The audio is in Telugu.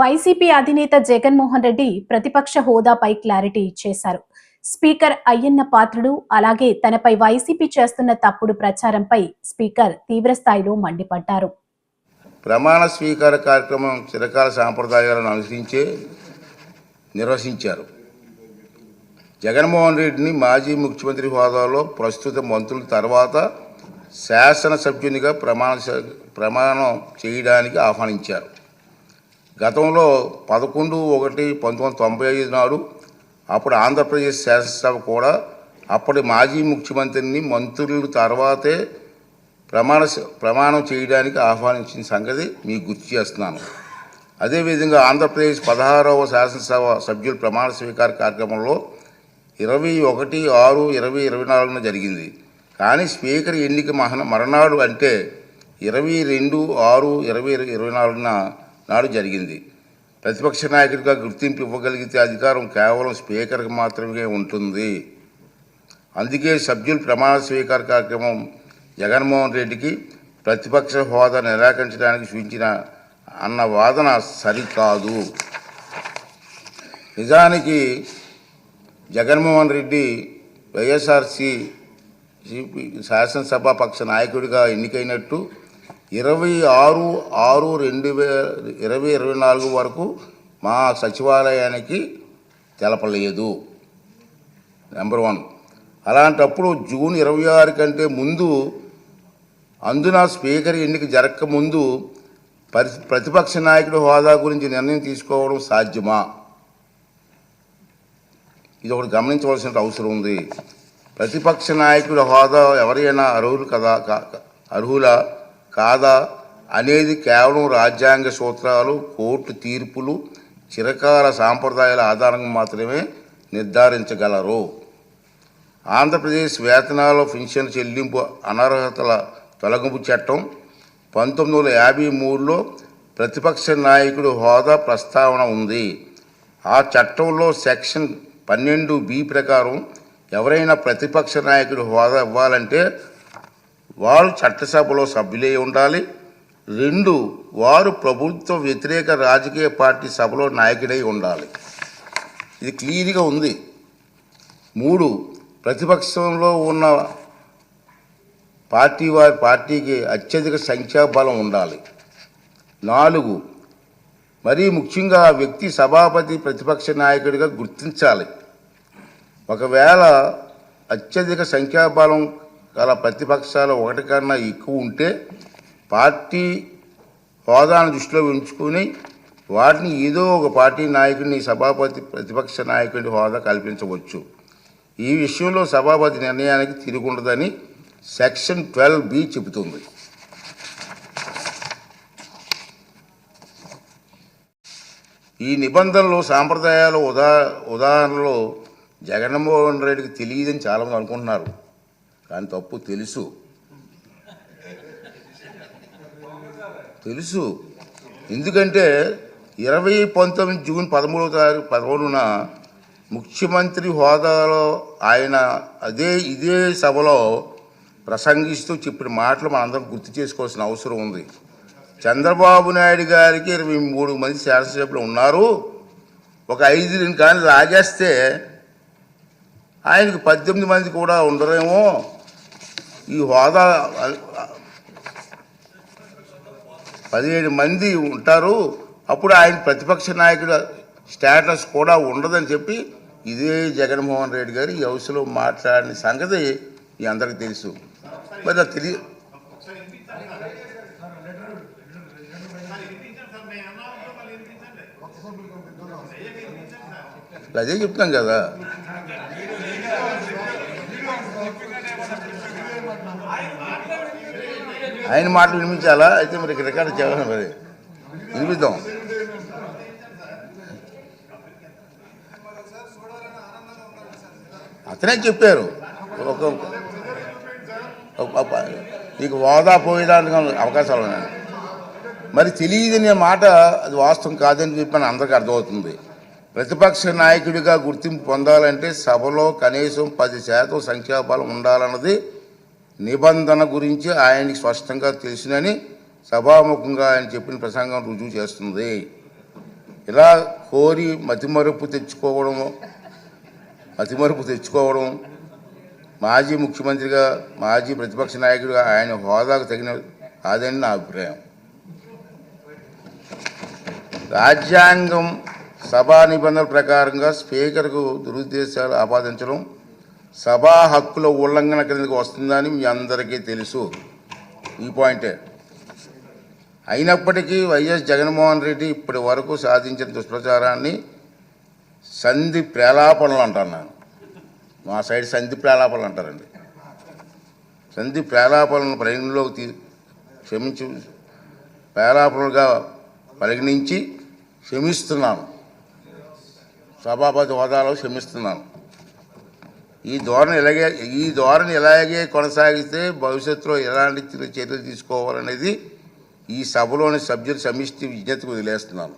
వైసీపీ అధినేత జగన్మోహన్ రెడ్డి ప్రతిపక్ష హోదాపై క్లారిటీ ఇచ్చేశారు. స్పీకర్ అయ్యన్న పాత్రుడు అలాగే తనపై వైసీపీ చేస్తున్న తప్పుడు ప్రచారంపై స్పీకర్ తీవ్రస్థాయిలో మండిపడ్డారు. ప్రమాణ స్వీకార కార్యక్రమం చిరకాల సాంప్రదాయాలను అనుసరించే నిర్వహించారు. జగన్మోహన్ రెడ్డిని మాజీ ముఖ్యమంత్రి హోదాలో ప్రస్తుత మంత్రుల తర్వాత శాసనసభ్యునిగా ప్రమాణ ప్రమాణం చేయడానికి ఆహ్వానించారు. గతంలో పదకొండు ఒకటి పంతొమ్మిది తొంభై ఐదు నాడు అప్పుడు ఆంధ్రప్రదేశ్ శాసనసభ కూడా అప్పటి మాజీ ముఖ్యమంత్రిని మంత్రుల తర్వాతే ప్రమాణ ప్రమాణం చేయడానికి ఆహ్వానించిన సంగతి మీకు గుర్తు చేస్తున్నాను. అదేవిధంగా ఆంధ్రప్రదేశ్ పదహారవ శాసనసభ సభ్యుల ప్రమాణ స్వీకార కార్యక్రమంలో ఇరవై ఒకటి ఆరు ఇరవై ఇరవై నాలుగున జరిగింది. కానీ స్పీకర్ ఎన్నిక మహన మరణాడు అంటే ఇరవై రెండు ఆరు ఇరవై ఇరవై నాలుగున నాడు జరిగింది. ప్రతిపక్ష నాయకుడిగా గుర్తింపు ఇవ్వగలిగితే అధికారం కేవలం స్పీకర్కి మాత్రమే ఉంటుంది. అందుకే సభ్యుల ప్రమాణ స్వీకార కార్యక్రమం జగన్మోహన్ రెడ్డికి ప్రతిపక్ష హోదా నిరాకరించడానికి సూచించిన అన్న వాదన సరికాదు. నిజానికి జగన్మోహన్ రెడ్డి వైఎస్ఆర్సి శాసనసభా పక్ష నాయకుడిగా ఎన్నికైనట్టు ఇరవై ఆరు ఆరు రెండు వే ఇరవై ఇరవై నాలుగు వరకు మా సచివాలయానికి తెలపలేదు. నెంబర్ వన్ అలాంటప్పుడు జూన్ ఇరవై ఆరు కంటే ముందు అందున స్పీకర్ ఎన్నిక జరగక ముందు పరి ప్రతిపక్ష నాయకుడి హోదా గురించి నిర్ణయం తీసుకోవడం సాధ్యమా? ఇది ఒకటి గమనించవలసిన అవసరం ఉంది. ప్రతిపక్ష నాయకుడి హోదా ఎవరైనా అర్హులు కదా కా- అర్హులా? కాదా అనేది కేవలం రాజ్యాంగ సూత్రాలు కోర్టు తీర్పులు చిరకాల సాంప్రదాయాల ఆధారంగా మాత్రమే నిర్ధారించగలరు. ఆంధ్రప్రదేశ్ వేతనాల పెన్షన్ చెల్లింపు అనర్హతల తొలగింపు చట్టం పంతొమ్మిది వందల యాభై మూడులో ప్రతిపక్ష నాయకుడు హోదా ప్రస్తావన ఉంది. ఆ చట్టంలో సెక్షన్ పన్నెండు బి ప్రకారం ఎవరైనా ప్రతిపక్ష నాయకుడు హోదా ఇవ్వాలంటే వారు చట్టసభలో సభ్యులై ఉండాలి. రెండు వారు ప్రభుత్వ వ్యతిరేక రాజకీయ పార్టీ సభలో నాయకుడై ఉండాలి. ఇది క్లియర్గా ఉంది. మూడు ప్రతిపక్షంలో ఉన్న పార్టీ వారి పార్టీకి అత్యధిక సంఖ్యాబలం ఉండాలి. నాలుగు మరీ ముఖ్యంగా ఆ వ్యక్తి సభాపతి ప్రతిపక్ష నాయకుడిగా గుర్తించాలి. ఒకవేళ అత్యధిక సంఖ్యాబలం గల ప్రతిపక్షాలు ఒకటి కన్నా ఎక్కువ ఉంటే పార్టీ హోదాను దృష్టిలో ఉంచుకొని వాటిని ఏదో ఒక పార్టీ నాయకుడిని సభాపతి ప్రతిపక్ష నాయకుడి హోదా కల్పించవచ్చు. ఈ విషయంలో సభాపతి నిర్ణయానికి తిరుగుండదని సెక్షన్ ట్వెల్వ్ బి చెబుతుంది. ఈ నిబంధనలు సాంప్రదాయాలు ఉదా ఉదాహరణలో జగన్మోహన్ రెడ్డికి తెలియదని చాలామంది అనుకుంటున్నారు. కానీ తప్పు తెలుసు. తెలుసు. ఎందుకంటే ఇరవై పంతొమ్మిది జూన్ పదమూడవ తారీఖు పదమూడున ముఖ్యమంత్రి హోదాలో ఆయన అదే ఇదే సభలో ప్రసంగిస్తూ చెప్పిన మాటలు మనందరం గుర్తు చేసుకోవాల్సిన అవసరం ఉంది. చంద్రబాబు నాయుడు గారికి ఇరవై మూడు మంది శాసనసభ్యులు ఉన్నారు. ఒక ఐదు కానీ లాగేస్తే ఆయనకి పద్దెనిమిది మంది కూడా ఉండరేమో. ఈ హోదా పదిహేడు మంది ఉంటారు. అప్పుడు ఆయన ప్రతిపక్ష నాయకుడు స్టేటస్ కూడా ఉండదని చెప్పి ఇదే జగన్మోహన్ రెడ్డి గారు ఈ హౌస్లో మాట్లాడిన సంగతి మీ అందరికీ తెలుసు. మరి తెలియ అదే చెప్తాం కదా. ఆయన మాటలు వినిపించాలా? అయితే మరి రికార్డు చేయాలి మరి. వినిపిద్దాం. అతనే చెప్పారు. ఒక ఒక- ఒక- నీకు పోయేదానికి అవకాశాలు ఉన్నాయి. మరి తెలియదనే మాట అది వాస్తవం కాదని చెప్పని అందరికీ అర్థమవుతుంది. ప్రతిపక్ష నాయకుడిగా గుర్తింపు పొందాలంటే సభలో కనీసం పది శాతం సంఖ్యాబలం ఉండాలన్నది నిబంధన గురించి ఆయనకి స్పష్టంగా తెలిసినని సభాముఖంగా ఆయన చెప్పిన ప్రసంగం రుజువు చేస్తుంది. ఇలా కోరి మతిమరుపు తెచ్చుకోవడం మతిమరుపు తెచ్చుకోవడం మాజీ ముఖ్యమంత్రిగా మాజీ ప్రతిపక్ష నాయకుడిగా ఆయన హోదాకు తగిన కాదని నా అభిప్రాయం. రాజ్యాంగం సభా నిబంధనల ప్రకారంగా స్పీకర్కు దురుద్దేశాలు ఆపాదించడం సభా హక్కుల ఉల్లంఘన కిందకి వస్తుందని మీ అందరికీ తెలుసు. ఈ పాయింటే. అయినప్పటికీ వైఎస్ జగన్మోహన్ రెడ్డి ఇప్పటి వరకు సాధించిన దుష్ప్రచారాన్ని సంధి ప్రేలాపనలు అంటాను నేను మా సైడ్ సంధి ప్రేలాపనలు అంటారండి. సంధి ప్రేలాపనలను పరిగణలోకి తీ క్షమించి ప్రేలాపనలుగా పరిగణించి క్షమిస్తున్నాను. సభాపతి హోదాలో క్షమిస్తున్నాను. ఈ ధోరణి ఇలాగే ఈ ధోరణి ఇలాగే కొనసాగిస్తే భవిష్యత్తులో ఎలాంటి చర్యలు తీసుకోవాలనేది ఈ సభలోని సభ్యుల సమిష్టి విజ్ఞతకు వదిలేస్తున్నాను.